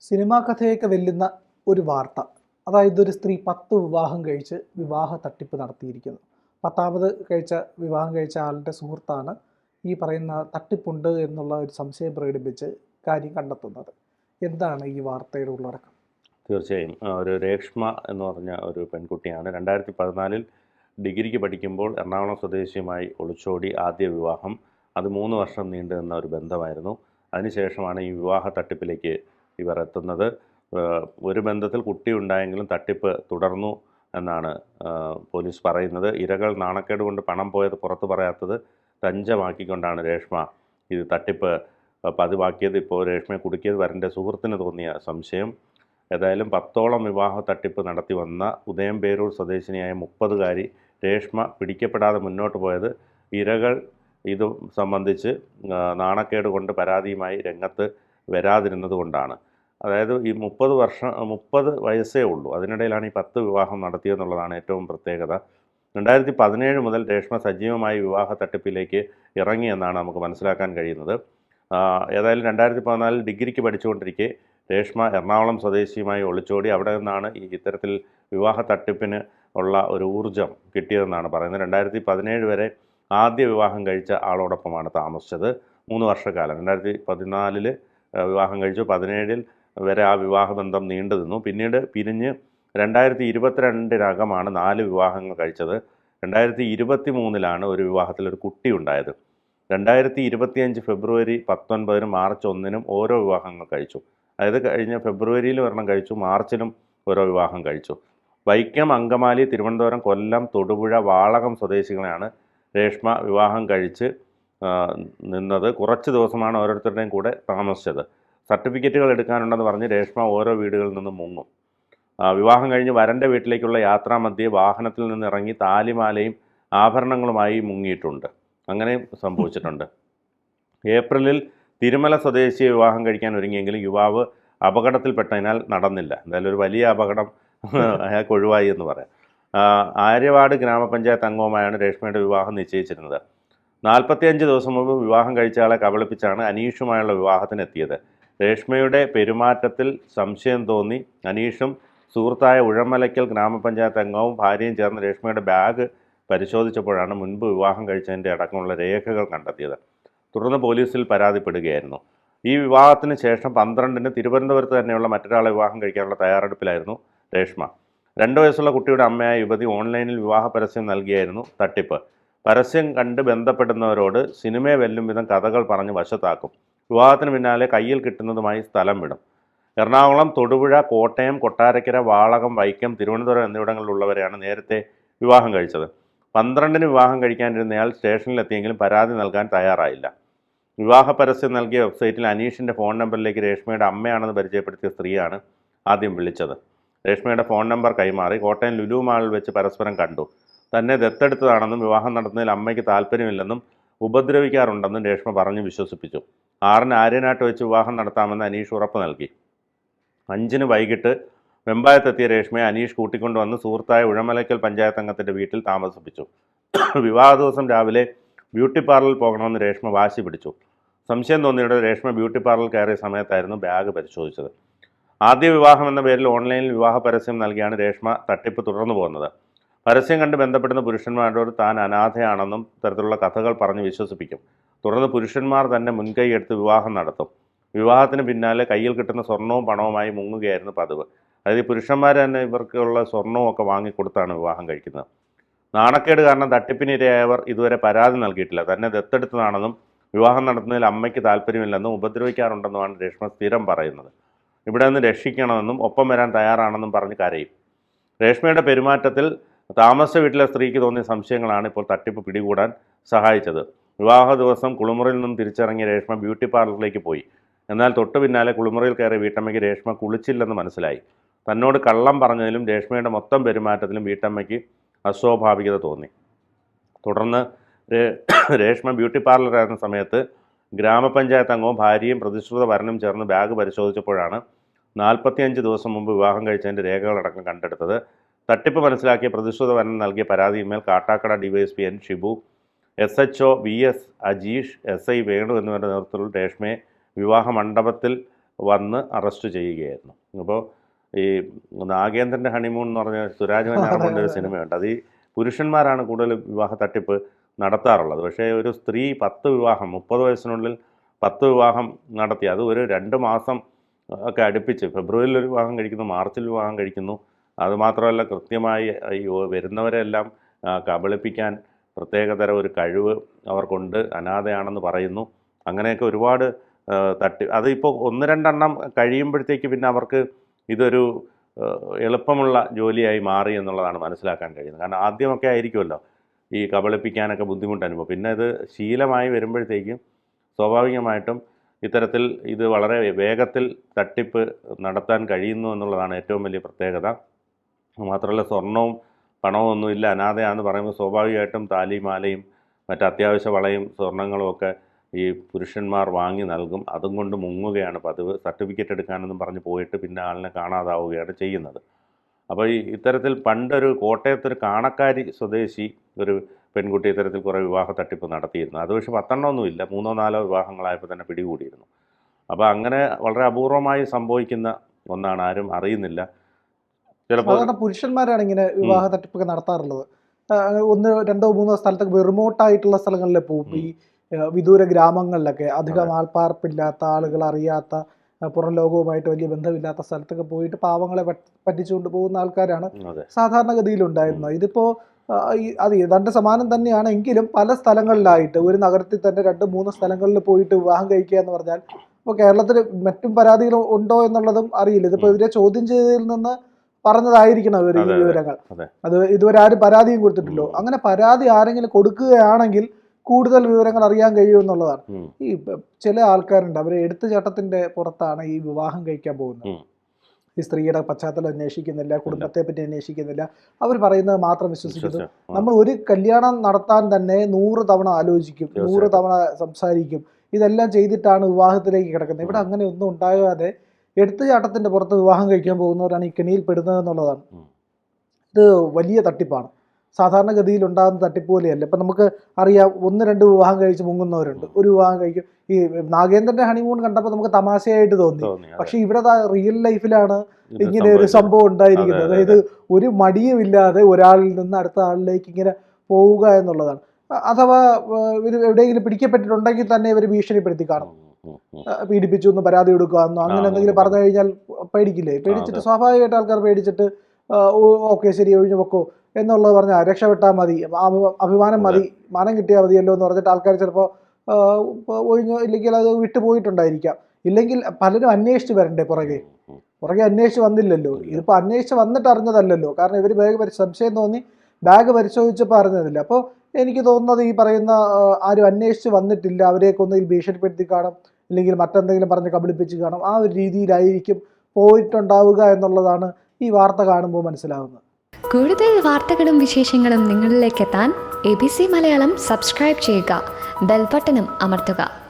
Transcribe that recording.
Cinema കഥയൊക്കെ വെല്ലുന്ന ഒരു വാർത്ത. അതായത് ഒരു സ്ത്രീ പത്ത് വിവാഹം കഴിച്ച് വിവാഹ തട്ടിപ്പ് നടത്തിയിരിക്കുന്നു. പത്താമത് കഴിച്ച വിവാഹം കഴിച്ച ആളുടെ സുഹൃത്താണ് ഈ പറയുന്ന തട്ടിപ്പുണ്ട് എന്നുള്ള ഒരു സംശയം പ്രകടിപ്പിച്ച് കാര്യം കണ്ടെത്തുന്നത്. എന്താണ് ഈ വാർത്തയുടെ ഉള്ളടക്കം? തീർച്ചയായും. ഒരു രേഷ്മ എന്ന് പറഞ്ഞ ഒരു പെൺകുട്ടിയാണ്. രണ്ടായിരത്തി പതിനാലിൽ ഡിഗ്രിക്ക് പഠിക്കുമ്പോൾ എറണാകുളം സ്വദേശിയുമായി ഒളിച്ചോടി ആദ്യ വിവാഹം. അത് മൂന്ന് വർഷം നീണ്ടു നിന്ന ഒരു ബന്ധമായിരുന്നു. അതിനുശേഷമാണ് ഈ വിവാഹ തട്ടിപ്പിലേക്ക് ഇവർ എത്തുന്നത് ഒരു ബന്ധത്തിൽ കുട്ടി ഉണ്ടായെങ്കിലും തട്ടിപ്പ് തുടർന്നു എന്നാണ് പോലീസ് പറയുന്നത്. ഇരകൾ നാണക്കേട് കൊണ്ട് പണം പോയത് പുറത്തു പറയാത്തത് തഞ്ചമാക്കിക്കൊണ്ടാണ് രേഷ്മ ഇത് തട്ടിപ്പ് പതിവാക്കിയത്. ഇപ്പോൾ രേഷ്മയെ കുടുക്കിയത് വരന്റെ സുഹൃത്തിന് തോന്നിയ സംശയം. ഏതായാലും പത്തോളം വിവാഹ തട്ടിപ്പ് നടത്തി വന്ന ഉദയം ഉദയംപേരൂർ സ്വദേശിനിയായ മുപ്പതുകാരി രേഷ്മ പിടിക്കപ്പെടാതെ മുന്നോട്ട് പോയത് ഇരകൾ ഇത് സംബന്ധിച്ച് നാണക്കേട് കൊണ്ട് പരാതിയുമായി രംഗത്ത് വരാതിരുന്നത് കൊണ്ടാണ്. അതായത് ഈ മുപ്പത് വർഷം മുപ്പത് വയസ്സേ ഉള്ളൂ. അതിനിടയിലാണ് ഈ പത്ത് വിവാഹം നടത്തിയതെന്നുള്ളതാണ് ഏറ്റവും പ്രത്യേകത. രണ്ടായിരത്തി പതിനേഴ് മുതൽ രേഷ്മ സജീവമായി വിവാഹ തട്ടിപ്പിലേക്ക് ഇറങ്ങിയെന്നാണ് നമുക്ക് മനസ്സിലാക്കാൻ കഴിയുന്നത്. ഏതായാലും രണ്ടായിരത്തി പതിനാലിൽ ഡിഗ്രിക്ക് പഠിച്ചുകൊണ്ടിരിക്കെ രേഷ്മ എറണാകുളം സ്വദേശിയുമായി ഒളിച്ചോടി അവിടെ നിന്നാണ് ഈ ഇത്തരത്തിൽ വിവാഹ തട്ടിപ്പിന് ഉള്ള ഒരു ഊർജം കിട്ടിയതെന്നാണ് പറയുന്നത്. രണ്ടായിരത്തി പതിനേഴ് വരെ ആദ്യ വിവാഹം കഴിച്ച ആളോടൊപ്പമാണ് താമസിച്ചത്. മൂന്ന് വർഷക്കാലം. രണ്ടായിരത്തി പതിനാലിൽ വിവാഹം കഴിച്ചു. പതിനേഴിൽ വരെ ആ വിവാഹബന്ധം നീണ്ടു നിന്നു. പിന്നീട് പിരിഞ്ഞ് രണ്ടായിരത്തി ഇരുപത്തിരണ്ടിനകമാണ് നാല് വിവാഹങ്ങൾ കഴിച്ചത്. രണ്ടായിരത്തി ഇരുപത്തി മൂന്നിലാണ് ഒരു വിവാഹത്തിൽ ഒരു കുട്ടി ഉണ്ടായത്. രണ്ടായിരത്തി ഇരുപത്തിയഞ്ച് ഫെബ്രുവരി പത്തൊൻപതിനും മാർച്ച് ഒന്നിനും ഓരോ വിവാഹങ്ങൾ കഴിച്ചു. അതായത് കഴിഞ്ഞ ഫെബ്രുവരിയിൽ ഒരെണ്ണം കഴിച്ചു മാർച്ചിലും ഓരോ വിവാഹം കഴിച്ചു. വൈക്കം അങ്കമാലി തിരുവനന്തപുരം കൊല്ലം തൊടുപുഴ വാളകം സ്വദേശികളെയാണ് രേഷ്മ വിവാഹം കഴിച്ച് നിന്നത്. കുറച്ച് ദിവസമാണ് ഓരോരുത്തരുടെയും കൂടെ താമസിച്ചത്. സർട്ടിഫിക്കറ്റുകൾ എടുക്കാനുണ്ടെന്ന് പറഞ്ഞ് രേഷ്മ ഓരോ വീടുകളിൽ നിന്നും മുങ്ങും. വിവാഹം കഴിഞ്ഞ് വരന്റെ വീട്ടിലേക്കുള്ള യാത്രാമധ്യേ വാഹനത്തിൽ നിന്ന് ഇറങ്ങി താലിമാലയും ആഭരണങ്ങളുമായി മുങ്ങിയിട്ടുണ്ട്. അങ്ങനെ സംഭവിച്ചിട്ടുണ്ട്. ഏപ്രിലിൽ തിരുമല സ്വദേശിയെ വിവാഹം കഴിക്കാൻ ഒരുങ്ങിയെങ്കിലും യുവാവ് അപകടത്തിൽപ്പെട്ടതിനാൽ നടന്നില്ല. എന്തായാലും ഒരു വലിയ അപകടം അയാൾക്ക് ഒഴിവായി എന്ന് പറയാം. ആര്യവാട് ഗ്രാമപഞ്ചായത്ത് അംഗവുമായാണ് രേഷ്മയുടെ വിവാഹം നിശ്ചയിച്ചിരുന്നത്. നാൽപ്പത്തിയഞ്ച് ദിവസം മുമ്പ് വിവാഹം കഴിച്ച ആളെ കബളിപ്പിച്ചാണ് അനീഷുമായുള്ള വിവാഹത്തിന് എത്തിയത് രേഷ്മയുടെ പെരുമാറ്റത്തിൽ സംശയം തോന്നി. അനീഷും സുഹൃത്തായ ഉഴമലയ്ക്കൽ ഗ്രാമപഞ്ചായത്ത് അംഗവും ഭാര്യയും ചേർന്ന് രേഷ്മയുടെ ബാഗ് പരിശോധിച്ചപ്പോഴാണ് മുൻപ് വിവാഹം കഴിച്ചതിന്റെ അടക്കമുള്ള രേഖകൾ കണ്ടെത്തിയത്. തുടർന്ന് പോലീസിൽ പരാതിപ്പെടുകയായിരുന്നു. ഈ വിവാഹത്തിന് ശേഷം പന്ത്രണ്ടിന് തിരുവനന്തപുരത്ത് തന്നെയുള്ള മറ്റൊരാളെ വിവാഹം കഴിക്കാനുള്ള തയ്യാറെടുപ്പിലായിരുന്നു രേഷ്മ. രണ്ട് വയസ്സുള്ള കുട്ടിയുടെ അമ്മയായ യുവതി ഓൺലൈനിൽ വിവാഹ പരസ്യം നൽകിയായിരുന്നു തട്ടിപ്പ്. പരസ്യം കണ്ട് ബന്ധപ്പെടുന്നവരോട് സിനിമയെ വെല്ലും വിധം കഥകൾ പറഞ്ഞ് വശത്താക്കും. വിവാഹത്തിന് പിന്നാലെ കയ്യിൽ കിട്ടുന്നതുമായി സ്ഥലം വിടും. എറണാകുളം തൊടുപുഴ കോട്ടയം കൊട്ടാരക്കര വാളകം വൈക്കം തിരുവനന്തപുരം എന്നിവിടങ്ങളിലുള്ളവരെയാണ് നേരത്തെ വിവാഹം കഴിച്ചത്. പന്ത്രണ്ടിന് വിവാഹം കഴിക്കാനിരുന്നയാൾ സ്റ്റേഷനിലെത്തിയെങ്കിലും പരാതി നൽകാൻ തയ്യാറായില്ല. വിവാഹ പരസ്യം നൽകിയ വെബ്സൈറ്റിൽ അനീഷിന്റെ ഫോൺ നമ്പറിലേക്ക് രേഷ്മയുടെ അമ്മയാണെന്ന് പരിചയപ്പെടുത്തിയ സ്ത്രീയാണ് ആദ്യം വിളിച്ചത്. രേഷ്മയുടെ ഫോൺ നമ്പർ കൈമാറി കോട്ടയം ലുലു മാളിൽ വെച്ച് പരസ്പരം കണ്ടു. തന്നെ ദത്തെടുത്തതാണെന്നും വിവാഹം നടത്തുന്നതിൽ അമ്മയ്ക്ക് താല്പര്യമില്ലെന്നും ഉപദ്രവിക്കാറുണ്ടെന്നും രേഷ്മ പറഞ്ഞു വിശ്വസിപ്പിച്ചു. ആറിന് ആര്യനാട്ട് വെച്ച് വിവാഹം നടത്താമെന്ന് അനീഷ് ഉറപ്പ് നൽകി. അഞ്ചിന് വൈകിട്ട് വെമ്പായത്തെത്തിയ രേഷ്മയെ അനീഷ് കൂട്ടിക്കൊണ്ടുവന്ന് സുഹൃത്തായ ഉഴമലയ്ക്കൽ പഞ്ചായത്ത് അംഗത്തിന്റെ വീട്ടിൽ താമസിപ്പിച്ചു. വിവാഹ ദിവസം രാവിലെ ബ്യൂട്ടി പാർലറിൽ പോകണമെന്ന് രേഷ്മ വാശി പിടിച്ചു. സംശയം തോന്നിയുടെ രേഷ്മ ബ്യൂട്ടി പാർലറിൽ കയറിയ സമയത്തായിരുന്നു ബാഗ് പരിശോധിച്ചത്. ആദ്യ വിവാഹം എന്ന പേരിൽ ഓൺലൈനിൽ വിവാഹ പരസ്യം നൽകിയാണ് രേഷ്മ തട്ടിപ്പ് തുടർന്നു പോകുന്നത്. പരസ്യം കണ്ട് ബന്ധപ്പെടുന്ന പുരുഷന്മാരോട് താൻ അനാഥയാണെന്നും തരത്തിലുള്ള കഥകൾ പറഞ്ഞ് വിശ്വസിപ്പിക്കും. തുടർന്ന് പുരുഷന്മാർ തന്നെ മുൻകൈയെടുത്ത് വിവാഹം നടത്തും. വിവാഹത്തിന് പിന്നാലെ കയ്യിൽ കിട്ടുന്ന സ്വർണവും പണവുമായി മുങ്ങുകയായിരുന്നു പതിവ്. അതായത് പുരുഷന്മാർ തന്നെ ഇവർക്കുള്ള സ്വർണവും ഒക്കെ വാങ്ങിക്കൊടുത്താണ് വിവാഹം കഴിക്കുന്നത്. നാണക്കേട് കാരണം തട്ടിപ്പിനിരയായവർ ഇതുവരെ പരാതി നൽകിയിട്ടില്ല. തന്നെ ദത്തെടുത്തതാണെന്നും വിവാഹം നടത്തുന്നതിൽ അമ്മയ്ക്ക് താല്പര്യമില്ലെന്നും ഉപദ്രവിക്കാറുണ്ടെന്നുമാണ് രേഷ്മ സ്ഥിരം പറയുന്നത്. ഇവിടെ നിന്ന് രക്ഷിക്കണമെന്നും ഒപ്പം വരാൻ തയ്യാറാണെന്നും പറഞ്ഞ് കരയും. രേഷ്മയുടെ പെരുമാറ്റത്തിൽ താമസ വീട്ടിലെ സ്ത്രീക്ക് തോന്നിയ സംശയങ്ങളാണ് ഇപ്പോൾ തട്ടിപ്പ് പിടികൂടാൻ സഹായിച്ചത്. വിവാഹ ദിവസം കുളിമുറിയിൽ നിന്നും തിരിച്ചിറങ്ങിയ രേഷ്മ ബ്യൂട്ടി പാർലറിലേക്ക് പോയി. എന്നാൽ തൊട്ടു പിന്നാലെ കുളിമുറിയിൽ കയറിയ വീട്ടമ്മയ്ക്ക് രേഷ്മ കുളിച്ചില്ലെന്ന് മനസ്സിലായി. തന്നോട് കള്ളം പറഞ്ഞതിലും രേഷ്മയുടെ മൊത്തം പെരുമാറ്റത്തിലും വീട്ടമ്മയ്ക്ക് അസ്വാഭാവികത തോന്നി. തുടർന്ന് രേഷ്മ ബ്യൂട്ടി പാർലറായിരുന്ന സമയത്ത് ഗ്രാമപഞ്ചായത്ത് അംഗവും ഭാര്യയും പ്രതിശ്രുത വരനും ചേർന്ന് ബാഗ് പരിശോധിച്ചപ്പോഴാണ് നാൽപ്പത്തിയഞ്ച് ദിവസം മുമ്പ് വിവാഹം കഴിച്ചതിന്റെ രേഖകളടക്കം കണ്ടെടുത്തത്. തട്ടിപ്പ് മനസ്സിലാക്കിയ പ്രതിശ്രുത വരൻ നൽകിയ പരാതിയിന്മേൽ Kattakada DYSP N Shibu S H O V S Ajeesh S I Venu എന്നിവരുടെ നേതൃത്വത്തിൽ രേഷ്മയെ വിവാഹ മണ്ഡപത്തിൽ വന്ന് അറസ്റ്റ് ചെയ്യുകയായിരുന്നു. അപ്പോൾ ഈ നാഗേന്ദ്രന്റെ ഹണിമൂൺ എന്ന് പറഞ്ഞ സുരാജ് വെഞ്ഞാറമ്മൂടിന്റെ ഒരു സിനിമയുണ്ട്. അത് ഈ പുരുഷന്മാരാണ് കൂടുതൽ വിവാഹ തട്ടിപ്പ് നടത്താറുള്ളത്. പക്ഷേ ഒരു സ്ത്രീ പത്ത് വിവാഹം മുപ്പത് വയസ്സിനുള്ളിൽ പത്ത് വിവാഹം നടത്തി. അത് ഒരു രണ്ട് മാസം ഒക്കെ അടുപ്പിച്ച് ഫെബ്രുവരിയിൽ ഒരു വിവാഹം കഴിക്കുന്നു മാർച്ചിൽ വിവാഹം കഴിക്കുന്നു. അതുമാത്രമല്ല കൃത്യമായി ഈ വരുന്നവരെല്ലാം കബളിപ്പിക്കാൻ പ്രത്യേകതര ഒരു കഴിവ് അവർക്കുണ്ട്. അനാഥയാണെന്ന് പറയുന്നു. അങ്ങനെയൊക്കെ ഒരുപാട് തട്ടി. അതിപ്പോൾ ഒന്ന് രണ്ടെണ്ണം കഴിയുമ്പോഴത്തേക്ക് പിന്നെ അവർക്ക് ഇതൊരു എളുപ്പമുള്ള ജോലിയായി മാറി എന്നുള്ളതാണ് മനസ്സിലാക്കാൻ കഴിയുന്നത്. കാരണം ആദ്യമൊക്കെ ആയിരിക്കുമല്ലോ ഈ കബളിപ്പിക്കാനൊക്കെ ബുദ്ധിമുട്ട് അനുഭവം പിന്നെ ഇത് ശീലമായി വരുമ്പോഴത്തേക്കും സ്വാഭാവികമായിട്ടും ഇത്തരത്തിൽ ഇത് വളരെ വേഗത്തിൽ തട്ടിപ്പ് നടത്താൻ കഴിയുന്നു എന്നുള്ളതാണ് ഏറ്റവും വലിയ പ്രത്യേകത. മാത്രമല്ല സ്വർണവും പണവും ഒന്നുമില്ല അനാഥയാണെന്ന് പറയുമ്പോൾ സ്വാഭാവികമായിട്ടും താലിമാലയും മാലയും മറ്റ് അത്യാവശ്യ വളയും സ്വർണങ്ങളും ഒക്കെ ഈ പുരുഷന്മാർ വാങ്ങി നൽകും. അതും കൊണ്ട് മുങ്ങുകയാണ്. പതിവ് സർട്ടിഫിക്കറ്റ് എടുക്കാനെന്നും പറഞ്ഞ് പോയിട്ട് പിന്നെ ആളിനെ കാണാതാവുകയാണ് ചെയ്യുന്നത്. അപ്പോൾ ഈ ഇത്തരത്തിൽ പണ്ടൊരു കോട്ടയത്തൊരു കാണക്കാരി സ്വദേശി ഒരു പെൺകുട്ടി ഇത്തരത്തിൽ കുറേ വിവാഹ തട്ടിപ്പ് നടത്തിയിരുന്നു. അത് പക്ഷേ പത്തെണ്ണമൊന്നുമില്ല മൂന്നോ നാലോ വിവാഹങ്ങളായപ്പോൾ തന്നെ പിടികൂടിയിരുന്നു. അപ്പോൾ അങ്ങനെ വളരെ അപൂർവമായി സംഭവിക്കുന്ന ഒന്നാണ് ആരും അറിയുന്നില്ല. സാധാരണ പുരുഷന്മാരാണ് ഇങ്ങനെ വിവാഹ തട്ടിപ്പൊക്കെ നടത്താറുള്ളത്. ഒന്ന് രണ്ടോ മൂന്നോ സ്ഥലത്തൊക്കെ റിമോട്ട് ആയിട്ടുള്ള സ്ഥലങ്ങളിലെ പോകും ഈ വിദൂര ഗ്രാമങ്ങളിലൊക്കെ അധികം ആൾപ്പാർപ്പില്ലാത്ത ആളുകൾ അറിയാത്ത പുറം ലോകവുമായിട്ട് വലിയ ബന്ധമില്ലാത്ത സ്ഥലത്തൊക്കെ പോയിട്ട് പാവങ്ങളെ പറ്റിച്ചുകൊണ്ട് പോകുന്ന ആൾക്കാരാണ് സാധാരണഗതിയിലുണ്ടായിരുന്നത്. സാധാരണഗതിയിൽ ഉണ്ടായിരുന്നത് ഇതിപ്പോ അത് ഏതാണ്ട് സമാനം തന്നെയാണ് എങ്കിലും പല സ്ഥലങ്ങളിലായിട്ട് ഒരു നഗരത്തിൽ തന്നെ രണ്ട് മൂന്ന് സ്ഥലങ്ങളിൽ പോയിട്ട് വിവാഹം കഴിക്കുക എന്ന് പറഞ്ഞാൽ ഇപ്പോൾ കേരളത്തിൽ മറ്റും പരാതികൾ ഉണ്ടോ എന്നുള്ളതും അറിയില്ല. ഇതിപ്പോ. ഇവരെ ചോദ്യം ചെയ്തതിൽ നിന്ന് പറഞ്ഞതായിരിക്കണം ഇവർ ഈ വിവരങ്ങൾ. അതെ. ഇതുവരെ ആരും പരാതിയും കൊടുത്തിട്ടില്ലോ. അങ്ങനെ പരാതി ആരെങ്കിലും കൊടുക്കുകയാണെങ്കിൽ കൂടുതൽ വിവരങ്ങൾ അറിയാൻ കഴിയുമെന്നുള്ളതാണ് എന്നുള്ളതാണ്. ഈ ചില ആൾക്കാരുണ്ട്. അവർ എടുത്തുചാട്ടത്തിന്റെ പുറത്താണ് ഈ വിവാഹം കഴിക്കാൻ പോകുന്നത്. ഈ സ്ത്രീയുടെ പശ്ചാത്തലം അന്വേഷിക്കുന്നില്ല കുടുംബത്തെ പറ്റി അന്വേഷിക്കുന്നില്ല. അവർ പറയുന്നത് മാത്രം വിശ്വസിക്കുന്നു. നമ്മൾ ഒരു കല്യാണം നടത്താൻ തന്നെ നൂറ് തവണ ആലോചിക്കും. നൂറ് തവണ സംസാരിക്കും. ഇതെല്ലാം ചെയ്തിട്ടാണ് വിവാഹത്തിലേക്ക് കിടക്കുന്നത്. ഇവിടെ അങ്ങനെ ഒന്നും ഉണ്ടാകാതെ എടുത്തുചാട്ടത്തിന്റെ പുറത്ത് വിവാഹം കഴിക്കാൻ പോകുന്നവരാണ് ഈ കെണിയിൽ പെടുന്നത് എന്നുള്ളതാണ്. ഇത് വലിയ തട്ടിപ്പാണ്. സാധാരണഗതിയിൽ ഉണ്ടാകുന്ന തട്ടിപ്പ് പോലെയല്ല. ഇപ്പം നമുക്ക് അറിയാം ഒന്ന് രണ്ട് വിവാഹം കഴിച്ച് മുങ്ങുന്നവരുണ്ട്. ഒരു വിവാഹം കഴിക്കും. ഈ നാഗേന്ദ്രന്റെ ഹണിമൂൺ കണ്ടപ്പോൾ നമുക്ക് തമാശയായിട്ട് തോന്നി. പക്ഷെ ഇവിടെ റിയൽ ലൈഫിലാണ് ഇങ്ങനെ ഒരു സംഭവം ഉണ്ടായിരിക്കുന്നത്. അതെ, അതെ, അതായത് ഒരു മടിയുമില്ലാതെ ഒരാളിൽ നിന്ന് അടുത്ത ആളിലേക്ക് ഇങ്ങനെ പോവുക എന്നുള്ളതാണ്. അഥവാ ഇവർ എവിടെയെങ്കിലും പിടിക്കപ്പെട്ടിട്ടുണ്ടെങ്കിൽ തന്നെ ഇവർ ഭീഷണിപ്പെടുത്തി കാണും. പീഡിപ്പിച്ചു എന്ന് പരാതി കൊടുക്കാമെന്നോ അങ്ങനെ എന്തെങ്കിലും പറഞ്ഞു കഴിഞ്ഞാൽ പേടിക്കില്ലേ? പേടിച്ചിട്ട് സ്വാഭാവികമായിട്ട് ആൾക്കാർ പേടിച്ചിട്ട് ഓക്കെ ശരി ഒഴിഞ്ഞു പൊക്കോ എന്നുള്ളത് പറഞ്ഞാൽ രക്ഷപ്പെട്ടാൽ മതി. അഭിമാനം മതി. മാനം കിട്ടിയാൽ മതിയല്ലോ എന്ന് പറഞ്ഞിട്ട് ആൾക്കാർ ചിലപ്പോൾ ഒഴിഞ്ഞു ഇല്ലെങ്കിൽ അത് വിട്ടു പോയിട്ടുണ്ടായിരിക്കാം. ഇല്ലെങ്കിൽ പലരും അന്വേഷിച്ച് വരണ്ടേ പുറകെ. പുറകെ അന്വേഷിച്ച് വന്നില്ലല്ലോ. ഇതിപ്പോൾ അന്വേഷിച്ച് വന്നിട്ട് അറിഞ്ഞതല്ലല്ലോ കാരണം ഇവർ ബാഗ് സംശയം തോന്നി ബാഗ് പരിശോധിച്ചപ്പോൾ അറിഞ്ഞതില്ല. അപ്പോൾ എനിക്ക് തോന്നുന്നത് ഈ പറയുന്ന ആരും അന്വേഷിച്ച് വന്നിട്ടില്ല. അവരെയൊക്കെ ഒന്നുകിൽ ഭീഷണിപ്പെടുത്തി കാണും. അല്ലെങ്കിൽ മറ്റെന്തെങ്കിലും പറഞ്ഞ് കബളിപ്പിച്ച് കാണും. ആ ഒരു രീതിയിലായിരിക്കും പോയിട്ടുണ്ടാവുക എന്നുള്ളതാണ് ഈ വാർത്ത കാണുമ്പോൾ മനസ്സിലാവുന്നത്. കൂടുതൽ വാർത്തകളും വിശേഷങ്ങളും നിങ്ങളിലേക്ക് എത്താൻ A B C Malayalam subscribe ചെയ്യുക. ബെൽബട്ടനും അമർത്തുക.